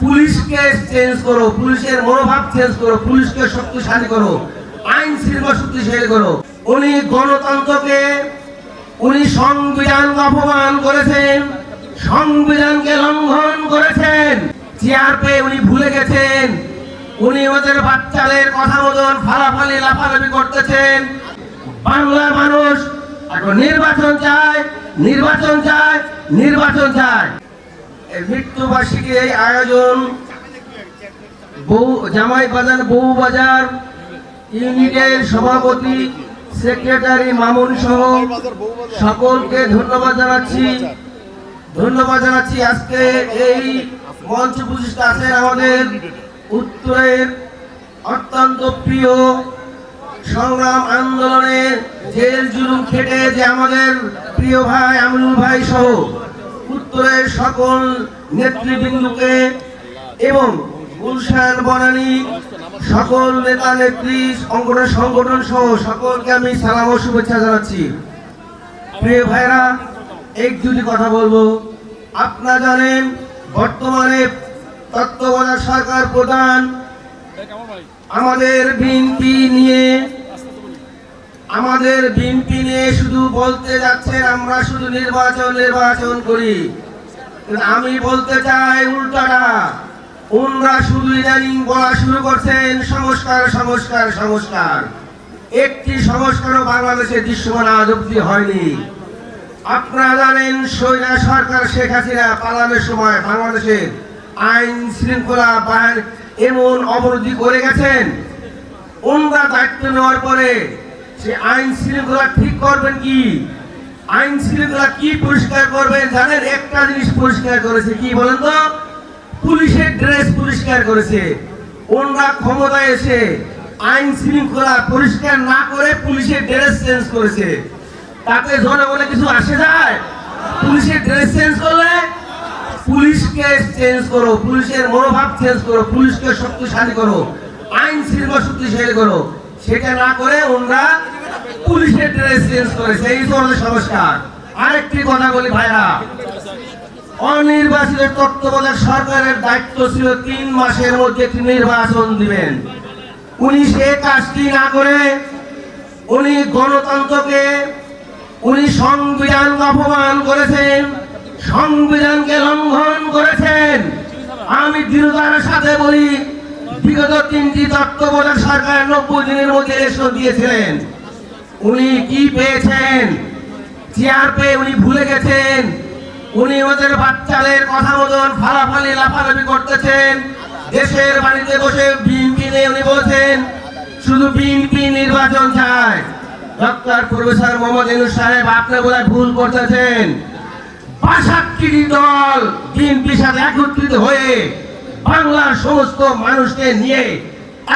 পুলিশকে চেঞ্জ করো, পুলিশের মনোভাব চেঞ্জ করো, পুলিশকে শক্তিশালী করো, আইন শৃঙ্খলা শক্তিশালী করো। উনি গণতন্ত্রকে, উনি সংবিধানকে অপমান করেছেন, সংবিধানকে লঙ্ঘন করেছেন। চেয়ার পেয়ে উনি ভুলে গেছেন। উনি ওদের বাচ্চাদের কথা মতন ফালাফালি, লাফালাফি করতেছেন। বাংলার মানুষ এখন নির্বাচন চায় নির্বাচন চায় নির্বাচন চায়। মৃত্যুবার্ষিকী এই আয়োজন জামাই বাজার বহু বাজার ইউনিটের সভাপতি সেক্রেটারি মামুন সহ সকলকে ধন্যবাদ জানাচ্ছি। ধন্যবাদ জানাচ্ছি আজকে এই মঞ্চ প্রতিষ্ঠা আছেন আমাদের উত্তরের অত্যন্ত প্রিয় সংগ্রাম আন্দোলনে জেল জুলুম খেটে যে আমাদের প্রিয় ভাই আমিনুল ভাই সহ উত্তরের সকল নেতৃবৃন্দকে এবং গুলশান বনানী সকল নেতা, নেত্রী সংগঠন সংগঠন সহ সকলকে আমি সালাম ও শুভেচ্ছা জানাচ্ছি। প্রিয় ভাইরা, এক দুটি কথা বলব। আপনারা জানেন, বর্তমানে তত্ত্বাবধায়ক সরকার প্রধান আমাদের বিএনপি নিয়ে, আমাদের বিএনপি নিয়ে শুধু বলতে যাচ্ছেন, আমরা শুধু নির্বাচন নির্বাচন করি। কিন্তু আমি বলতে চাই উল্টাটা। ওনরা শুধু ইদানিং বলা শুরু করছেন, সংস্কার সংস্কার সংস্কার। একটি সংস্কারও বাংলাদেশে দৃশ্যমান আজ হয়নি। আপনারা জানেন, সৈরা সরকার শেখ হাসিনা পালানোর সময় বাংলাদেশের আইন শৃঙ্খলা বাহিনী এমন অবনতি করে গেছেন। ওনরা দায়িত্ব নেওয়ার পরে সে আইন শৃঙ্খলা ঠিক করবেন কি? আইন শৃঙ্খলা কি পরিষ্কার করবেন জানেন, একটা জিনিস পরিষ্কার করেছে কি বলেন তো? পুলিশের ড্রেস পরিষ্কার করেছে। ওনরা ক্ষমতায় এসে আইন শৃঙ্খলা পরিষ্কার না করে পুলিশের ড্রেস চেঞ্জ করেছে। তাতে জনগণে কিছু আসে যায়? পুলিশের ড্রেস চেঞ্জ করলে পুলিশকে চেঞ্জ করো, পুলিশের মনোভাব চেঞ্জ করো, পুলিশকে শক্তিশালী করো, আইন শৃঙ্খলা শক্তিশালী করো। সেটা না করে ওনরা পুলিশের ড্রেস চেঞ্জ করেছে, এই ধরনের সংস্কার। আরেকটি কথা বলি ভাইরা, অনির্বাচিত তত্ত্বাবধায়ক সরকারের দায়িত্ব ছিল তিন মাসের মধ্যে একটি নির্বাচন দিবেন। উনি সে কাজটি না করে উনি গণতন্ত্রকে, উনি সংবিধানকে অপমান করেছেন, সংবিধানকে লঙ্ঘন করেছেন। আমি দৃঢ়তার সাথে বলি, বিগত তিনটি তত্ত্বাবধায়ক সরকার নব্বই দিনের মধ্যে ইলেকশন দিয়েছিলেন। উনি কি পেয়েছেন? চেয়ার পেয়ে উনি ভুলে গেছেন। উনি ওদের বাচ্চাদের কথা মতন ফালাফালি, লাফালাফি করতেছেন। দেশের বাড়িতে বসে বিএনপি নিয়ে উনি বলছেন, শুধু বিএনপি নির্বাচন চায় ডক্টর প্রফেসর মোহাম্মদ ইউনুস সাহেব, আপনি বোধহয় ভুল করতেছেন। বাষট্টি দল বিএনপির সাথে একত্রিত হয়ে বাংলার সমস্ত মানুষকে নিয়ে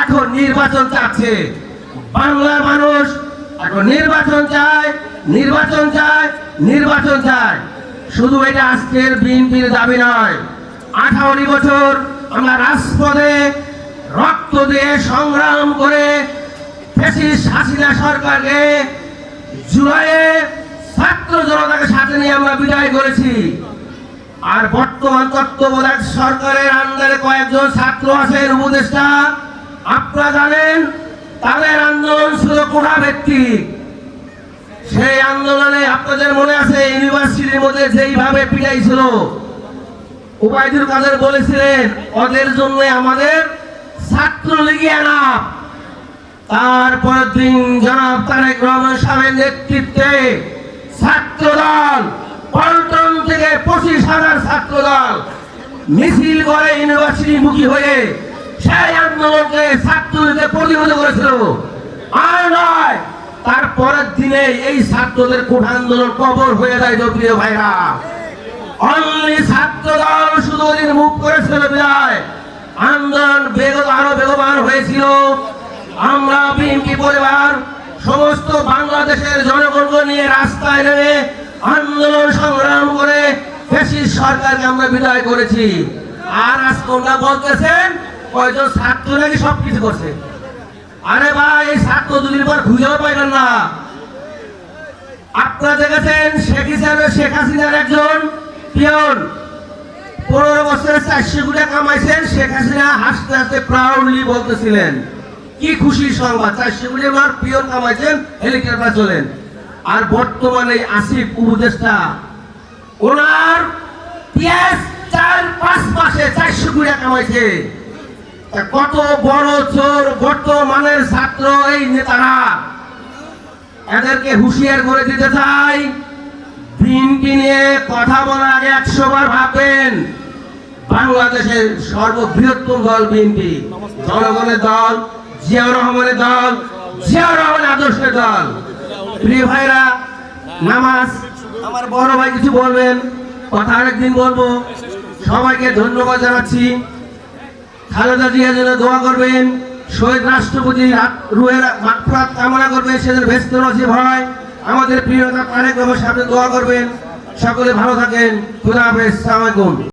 এখন নির্বাচন চাচ্ছে। বাংলার মানুষ এখন নির্বাচন চায় নির্বাচন চায় নির্বাচন চায় শুধু এটা আজকের বিএনপির দাবি নয়। আঠারোটি বছর আমরা রাজপথে রক্ত দিয়ে সংগ্রাম করে ফেসিস হাসিনা সরকারকে জুলাইয়ে ছাত্র জনতাকে সাথে নিয়ে আমরা বিদায় করেছি। আর বর্তমান তত্ত্বাবধায়ক সরকারের আন্ডারে কয়েকজন ছাত্র আছেন উপদেষ্টা। আপনারা জানেন তাদের আন্দোলন ছিল কোটা ভিত্তিক সেই আন্দোলনে আপনাদের মনে আছে, ইউনিভার্সিটির মধ্যে যেইভাবে পিটাইছিল উপায়দুল কাদের বলেছিলেন, ওদের জন্য আমাদের ছাত্র লীগে আনাপ তারপরের দিন জনাব তারেক রহমান সাহেবের নেতৃত্বে ছাত্রদল, পল্টন থেকে পঁচিশ হাজার ছাত্রদল মিছিল করে ইউনিভার্সিটি মুখী হয়ে সেই আন্দোলনকে ছাত্রদের প্রতিহত করেছিল? আর নয় তারপরের দিনে এই ছাত্রদের কোঠ আন্দোলন কবর হয়ে যায় তো প্রিয় ভাইরা। অনলি মুখ করেছিল বিদায়। আন্দোলন আরও বেগবান হয়েছিল। আমরা বিএনপি পরিবার, সমস্ত বাংলাদেশের জনগণকে নিয়ে রাস্তায় নেমে আন্দোলন সংগ্রাম করে ফেসিস সরকারকে আমরা বিদায় করেছি। আর আজ তোমরা বলতেছেন, কয়জন ছাত্র নাকি সব কিছু করছে? আরে ভাই ছাত্র দুদিন পর খুঁজেও পাইলেন না। আপনারা দেখেছেন শেখ হিসাবে শেখ হাসিনার একজন পিয়ন। পনেরো বছরে চারশো কোটি কামাইছেন, শেখ হাসিনা হাসতে হাসতে প্রাউডলি বলতেছিলেন, কি খুশি সংবাদ, চারশো কোটি আমার প্রিয় কামাইছেন হেলিকপ্টার চলেন। আর বর্তমানে আসিফ উপদেষ্টা, ওনার চার পাঁচ মাসে চারশো কোটি কামাইছে। কত বড় চোর বর্তমানের ছাত্র এই নেতারা। এদেরকে হুঁশিয়ার করে দিতে চাই। বিএনপি নিয়ে কথা বলার আগে একশো বার ভাববেন, বাংলাদেশের সর্ববৃহত্তম দল বিএনপি, জনগণের দল, জিয়াউর রহমানের দল, জিয়াউর রহমান আদর্শের দল। প্রিয় ভাইরা, নামাজ, আমার বড় ভাই কিছু বলবেন, কথা আরেকদিন বলব। সবাইকে ধন্যবাদ জানাচ্ছি। খালেদা জিয়া যেন দোয়া করবেন, শহীদ রাষ্ট্রপতি রুহের মাত্রাত কামনা করবেন, সেদিন ব্যস্ত নসিব হয়। আমাদের প্রিয়তা তারেক রহমান সামনে দোয়া করবেন। সকলে ভালো থাকেন। খুদা হাফেজ সালামালাইকুম